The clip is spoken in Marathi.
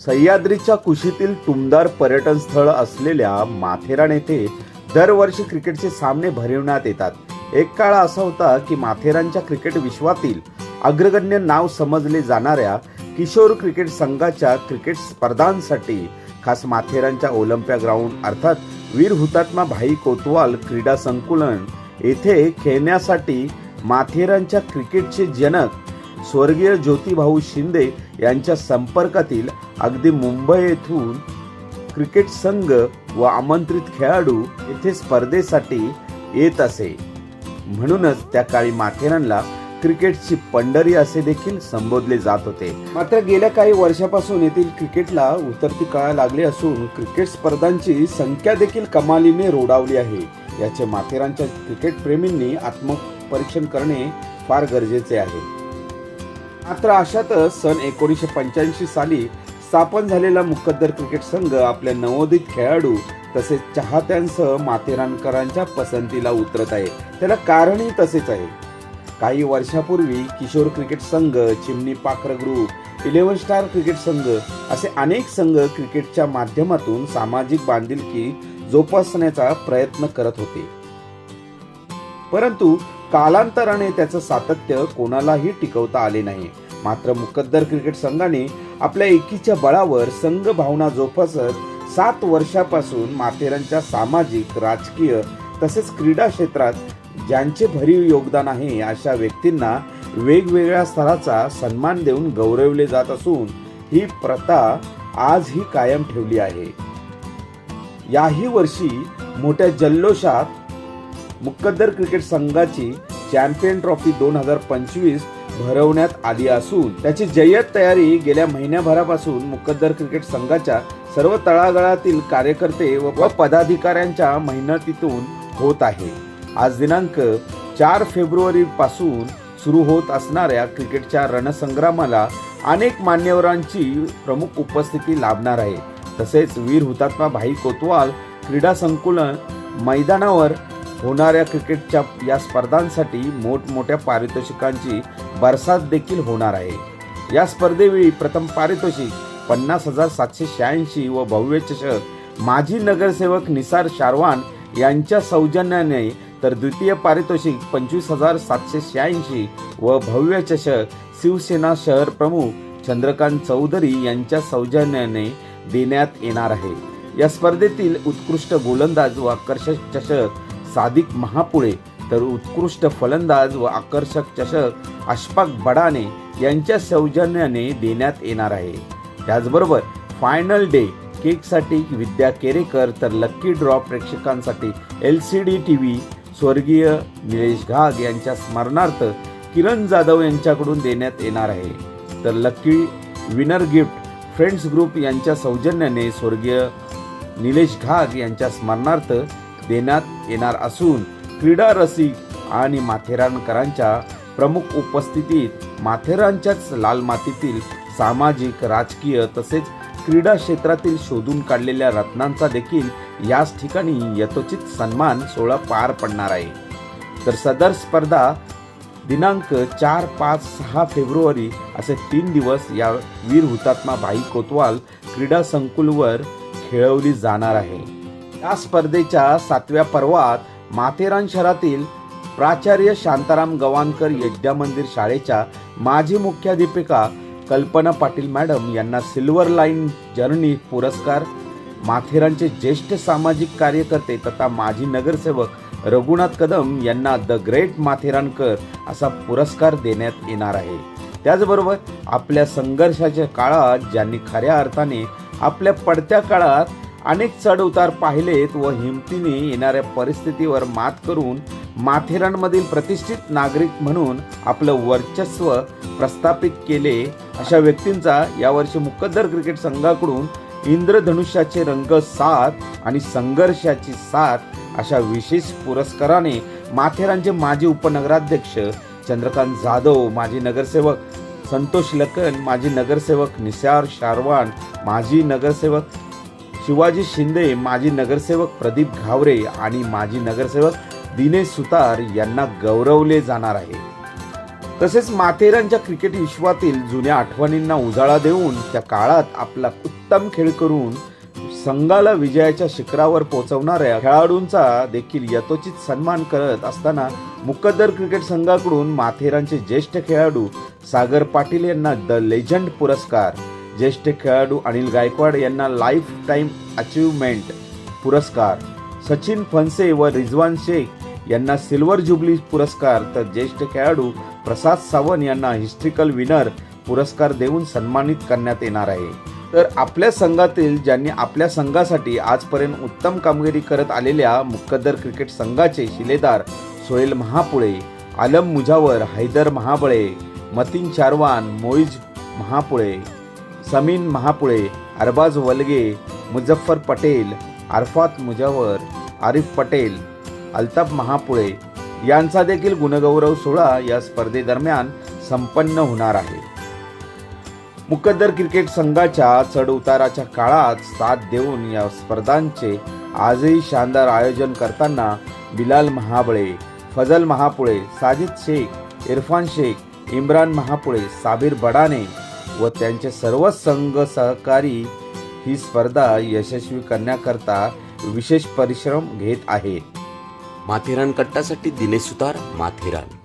सह्याद्रीच्या कुशीतील टुमदार पर्यटन स्थळ असलेल्या माथेरान येथे दरवर्षी क्रिकेटचे सामने भरविण्यात येतात. एक काळ असा होता की माथेरानच्या क्रिकेट विश्वातील अग्रगण्य नाव समजले जाणाऱ्या किशोर क्रिकेट संघाच्या क्रिकेट स्पर्धांसाठी खास माथेरानच्या ओलंपिया ग्राउंड अर्थात वीर हुतात्मा भाई कोतवाल क्रीडा संकुलन येथे खेळण्यासाठी माथेरानच्या क्रिकेटचे जनक स्वर्गीय ज्योतिभाऊ शिंदे यांच्या संपर्कातील अगदी मुंबई येथून क्रिकेट संघ व आमंत्रित खेळाडू येथे स्पर्धेसाठी येत असे. म्हणूनच त्या काळी माथेरानला क्रिकेटची पंढरी असे देखील संबोधले जात होते. मात्र गेल्या काही वर्षापासून येथील क्रिकेटला उतरती काळा लागली असून क्रिकेट स्पर्धांची संख्या देखील कमालीने रोडावली आहे. याचे माथेरानच्या क्रिकेट प्रेमींनी आत्मपरीक्षण करणे फार गरजेचे आहे. मात्र अशातच सन एकोणीसशे पंच्याऐंशी साली स्थापन झालेला मुकद्दर क्रिकेट संघ आपल्या नवोदित खेळाडू तसेच चाहत्यांसह माथेरानकरांच्या पसंतीला उतरत आहे. त्याला कारणही तसेच आहे. काही वर्षापूर्वी किशोर क्रिकेट संघ Chimni Pakhar group eleven star cricket संघ असे अनेक संघ क्रिकेटच्या माध्यमातून सामाजिक बांधिलकी जोपासण्याचा प्रयत्न करत होते. परंतु कालांतराने त्याचं सातत्य कोणालाही टिकवता आले नाही. मात्र मुकद्दर क्रिकेट संघाने आपल्या एकीच्या बळावर संघ भावना जोपासत सात वर्षापासून माथेरानच्या सामाजिक राजकीय तसेच क्रीडा क्षेत्रात ज्यांचे भरीव योगदान आहे अशा व्यक्तींना वेगवेगळ्या स्तराचा सन्मान देऊन गौरवले जात असून ही प्रथा आजही कायम ठेवली आहे. याही वर्षी मोठ्या जल्लोषात मुक्कद्दर क्रिकेट संघाची चॅम्पियन ट्रॉफी दोन हजार पंचवीस भरवण्यात आली असून त्याची जय्यत तयारी गेल्या महिन्याभरापासून मुकद्दर क्रिकेट संघाच्या सर्व तळागाळातील कार्यकर्ते व पदाधिकाऱ्यांच्या मेहनतीतून होत आहे. आज दिनांक चार फेब्रुवारी पासून सुरू होत असणाऱ्या क्रिकेटच्या रणसंग्रामाला अनेक मान्यवरांची प्रमुख उपस्थिती लाभणार आहे. तसेच वीर हुतात्मा भाई कोतवाल क्रीडा संकुलन मैदानावर होणाऱ्या क्रिकेटच्या या स्पर्धांसाठी मोठमोठ्या पारितोषिकांची बरसात देखील होणार आहे. या स्पर्धेवेळी प्रथम पारितोषिक पन्नास हजार सातशे शहाऐंशी व भव्य चषक माजी नगरसेवक निसार शारवान यांच्या सौजन्याने तर द्वितीय पारितोषिक पंचवीस हजार सातशे शहाऐंशी व भव्य चषक शिवसेना शहर प्रमुख चंद्रकांत चौधरी यांच्या सौजन्याने देण्यात येणार आहे. या स्पर्धेतील उत्कृष्ट गोलंदाज व आकर्षक चषक सादिक महापुळे तर उत्कृष्ट फलंदाज व आकर्षक चषक अशफाक बडाने यांच्या सौजन्याने देण्यात येणार आहे. त्याचबरोबर फायनल डे केकसाठी विद्या केरेकर तर लक्की ड्रॉ प्रेक्षकांसाठी L C D T V स्वर्गीय निलेश घाग यांच्या स्मरणार्थ किरण जाधव यांच्याकडून देण्यात येणार आहे. तर lucky winner gift friends group यांच्या सौजन्याने स्वर्गीय निलेश घाग यांच्या स्मरणार्थ देण्यात येणार असून क्रीडा रसिक आणि माथेरानकरांच्या प्रमुख उपस्थितीत माथेरानच्याच लाल मातीतील सामाजिक राजकीय तसेच क्रीडा क्षेत्रातील शोधून काढलेल्या रत्नांचा देखील याच ठिकाणी यथोचित सन्मान सोहळा पार पडणार आहे. तर सदर स्पर्धा दिनांक चार पाच सहा फेब्रुवारी असे तीन दिवस या वीर हुतात्मा भाई कोतवाल क्रीडा संकुलवर खेळवली जाणार आहे. या स्पर्धेच्या सातव्या पर्वात माथेरान शहरातील प्राचार्य शांताराम गवानकर यज्ञा मंदिर शाळेच्या माजी मुख्याध्यापिका कल्पना पाटील मॅडम यांना सिल्वर लाईन जर्नी पुरस्कार माथेरानचे ज्येष्ठ सामाजिक कार्यकर्ते तथा माजी नगरसेवक रघुनाथ कदम यांना द ग्रेट माथेरानकर असा पुरस्कार देण्यात येणार आहे. त्याचबरोबर आपल्या संघर्षाच्या काळात ज्यांनी खऱ्या अर्थाने आपल्या पडत्या काळात अनेक चढउतार पाहिलेत व हिमतीने येणाऱ्या परिस्थितीवर मात करून माथेरानमधील प्रतिष्ठित नागरिक म्हणून आपलं वर्चस्व प्रस्थापित केले. अशा व्यक्तींचा यावर्षी मुकद्दर क्रिकेट संघाकडून इंद्रधनुष्याचे रंग सात आणि संघर्षाची साथ अशा विशेष पुरस्काराने माथेरानचे माजी उपनगराध्यक्ष चंद्रकांत जाधव माजी नगरसेवक संतोष लखन माजी नगरसेवक निसार शारवान माजी नगरसेवक शिवाजी शिंदे माजी नगरसेवक प्रदीप घावरे आणि माजी नगरसेवक दिनेश सुतार यांना गौरवले जाणार आहे. तसेच माथेरानच्या क्रिकेट विश्वातील जुन्या आठवणींना उजाळा देऊन त्या काळात आपला उत्तम खेळ करून संघाला विजयाच्या शिखरावर पोहोचवणाऱ्या खेळाडूंचा देखील यथोचित सन्मान करत असताना मुकद्दर क्रिकेट संघाकडून माथेरानचे ज्येष्ठ खेळाडू सागर पाटील यांना द लेजंड पुरस्कार ज्येष्ठ खेळाडू अनिल गायकवाड यांना लाईफ टाईम अचीवमेंट पुरस्कार. सचिन फनसे व रिजवान शेख यांना सिल्वर जुबली पुरस्कार. तर ज्येष्ठ खेळाडू प्रसाद सावंत यांना हिस्ट्रिकल विनर पुरस्कार देऊन सन्मानित करण्यात येणार आहे. तर आपल्या संघातील ज्यांनी आपल्या संघासाठी आजपर्यंत उत्तम कामगिरी करत आलेल्या मुक्कदर क्रिकेट संघाचे शिलेदार सोहेल महापुळे आलम मुजावर हैदर महाबळे मतीन चारवान मोईज महापुळे समीन महापुळे अरबाज वलगे मुझफ्फर पटेल अरफात मुजावर आरिफ पटेल अल्ताफ महापुळे यांचा देखील गुणगौरव सोहळा या स्पर्धेदरम्यान संपन्न होणार आहे. मुकद्दर क्रिकेट संघाच्या चढउताराच्या काळात साथ देऊन या स्पर्धांचे आजही शानदार आयोजन करताना बिलाल महाबळे फजल महापुळे साजिद शेख इरफान शेख इम्रान महापुळे साबीर बडाने व त्यांचे सर्व संघ सहकारी ही स्पर्धा यशस्वी करण्याकरता विशेष परिश्रम घेत आहेत माथेरान कट्टासाठी दिनेश सुतार माथेरान.